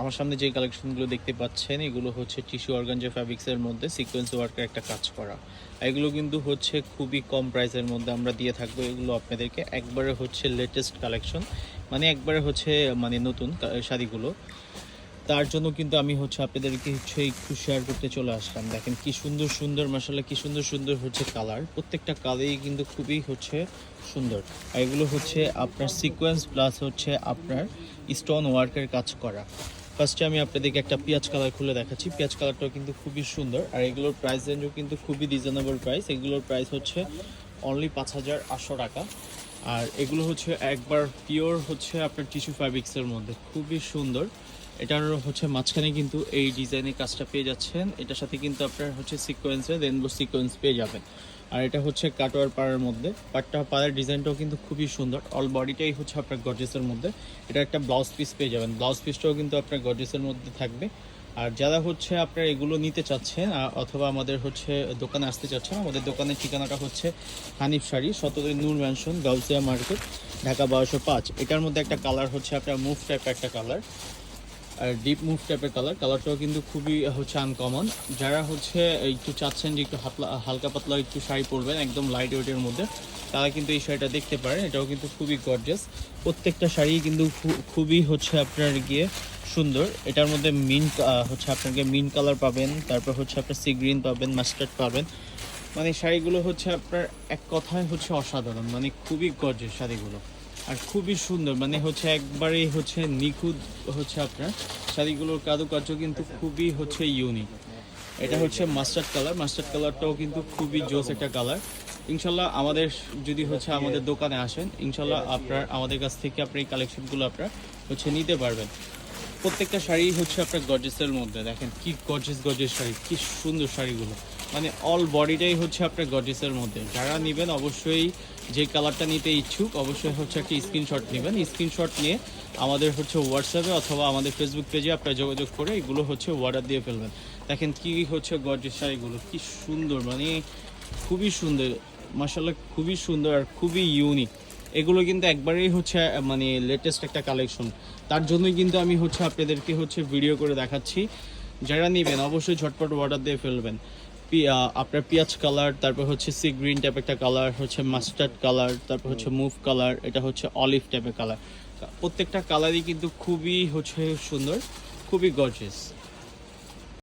আমার সামনে যে কালেকশনগুলো দেখতে পাচ্ছেন, এগুলো হচ্ছে টিস্যু অর্গানজা ফ্যাব্রিক্সের মধ্যে সিকোয়েন্স ওয়ার্কের একটা কাজ করা। এগুলো কিন্তু হচ্ছে খুবই কম প্রাইসের মধ্যে আমরা দিয়ে থাকব। এগুলো আপনাদেরকে একবারে হচ্ছে লেটেস্ট কালেকশন মানে একবারে হচ্ছে মানে নতুন শাড়িগুলো। তার জন্য কিন্তু আমি হচ্ছে আপনাদেরকে হচ্ছে একটু শেয়ার করতে চলে আসলাম। দেখেন কি সুন্দর সুন্দর মশালা কি সুন্দর সুন্দর হচ্ছে কালার প্রত্যেকটা কালারই কিন্তু খুবই হচ্ছে সুন্দর। এগুলো হচ্ছে আপনার সিকোয়েন্স প্লাস হচ্ছে আপনার স্টোন ওয়ার্কের কাজ করা। ফার্স্টে আমি আপনাদেরকে একটা পেঁয়াজ কালার খুলে দেখাচ্ছি। পেঁয়াজ কালারটাও কিন্তু খুবই সুন্দর। আর এগুলোর প্রাইস রেঞ্জও কিন্তু খুবই রিজনেবল প্রাইস এগুলোর প্রাইস হচ্ছে অনলি পাঁচ হাজার আটশো টাকা। আর এগুলো হচ্ছে একবার পিওর হচ্ছে আপনার টিস্যু ফ্যাব্রিক্সের মধ্যে। খুবই সুন্দর। এটার হচ্ছে মাঝখানে কিন্তু এই ডিজাইনের কাজটা পেয়ে যাচ্ছেন। এটার সাথে কিন্তু আপনার হচ্ছে সিকোয়েন্সে রেনবো সিকোয়েন্স পেয়ে যাবেন। আর এটা হচ্ছে কাটোয়ার পাড়ের মধ্যে। পাটটা, পাড়ের ডিজাইনটাও কিন্তু খুবই সুন্দর। অল বডিটাই হচ্ছে আপনার গর্জেসের মধ্যে। এটা একটা ব্লাউজ পিস পেয়ে যাবেন। ব্লাউজ পিসটাও কিন্তু আপনার গর্জেসের মধ্যে থাকবে। আর যারা হচ্ছে আপনার এগুলো নিতে চাচ্ছেন অথবা আমাদের হচ্ছে দোকানে আসতে চাচ্ছেন, আমাদের দোকানের ঠিকানাটা হচ্ছে হানিফ শাড়ি সততই নূর ম্যানশন গাউসিয়া মার্কেট ঢাকা বারোশো পাঁচ। এটার মধ্যে একটা কালার হচ্ছে আপনার মুভ টাইপ একটা কালার আর ডিপ মুভ টাইপের কালার কালারটাও কিন্তু খুবই হচ্ছে আনকমন যারা হচ্ছে একটু চাচ্ছেন যে একটু হাতলা, হালকা পাতলা একটু শাড়ি পরবেন, একদম লাইট ওয়েটের মধ্যে, তারা কিন্তু এই শাড়িটা দেখতে পারেন। এটাও কিন্তু খুবই গর্জাস প্রত্যেকটা শাড়ি কিন্তু খুবই হচ্ছে আপনার গিয়ে সুন্দর। এটার মধ্যে মিন হচ্ছে আপনাকে মিন কালার পাবেন, তারপর হচ্ছে আপনার সি গ্রিন পাবেন মাস্টার্ড পাবেন। মানে শাড়িগুলো হচ্ছে আপনার এক কথায় হচ্ছে অসাধারণ। মানে খুবই গর্জেস শাড়িগুলো। আর খুবই সুন্দর মানে হচ্ছে একবারেই হচ্ছে নিখুঁত হচ্ছে আপনার। শাড়িগুলোর কারুকার্য কিন্তু খুবই হচ্ছে ইউনিক এটা হচ্ছে মাস্টার্ড কালার মাস্টার্ড কালারটাও কিন্তু খুবই জোস একটা কালার ইনশাল্লাহ আমাদের যদি হচ্ছে আমাদের দোকানে আসেন, ইনশাল্লাহ আপনার, আমাদের কাছ থেকে আপনি এই কালেকশনগুলো আপনার হচ্ছে নিতে পারবেন। প্রত্যেকটা শাড়ি হচ্ছে আপনার গর্জেসের মধ্যে। দেখেন কি গর্জেস গর্জেস শাড়ি, কি সুন্দর শাড়িগুলো। মানে অল বডিটাই হচ্ছে আপনার গর্জেসের মধ্যে। যারা নেবেন অবশ্যই যে কালারটা নিতে ইচ্ছুক, অবশ্যই হচ্ছে একটা স্ক্রিনশট নেবেন। স্ক্রিনশট নিয়ে আমাদের হচ্ছে হোয়াটসঅ্যাপে অথবা আমাদের ফেসবুক পেজে আপনারা যোগাযোগ করে এগুলো হচ্ছে অর্ডার দিয়ে ফেলবেন। দেখেন কি হচ্ছে গর্জেস শাড়িগুলো, কি সুন্দর মানে খুবই সুন্দর মাসাল্লাহ খুবই সুন্দর আর খুবই ইউনিক এগুলো কিন্তু একবারেই হচ্ছে মানে লেটেস্ট একটা কালেকশন তার জন্যই কিন্তু আমি হচ্ছে আপনাদেরকে হচ্ছে ভিডিও করে দেখাচ্ছি। যারা নেবেন, অবশ্যই ঝটপট অর্ডার দিয়ে ফেলবেন। আপনার পেঁয়াজ কালার তারপর হচ্ছে সি গ্রিন টাইপ একটা কালার হচ্ছে মাস্টার্ড কালার তারপর হচ্ছে মুভ কালার এটা হচ্ছে অলিভ টাইপের কালার প্রত্যেকটা কালারই কিন্তু খুবই হচ্ছে সুন্দর খুবই গর্জেস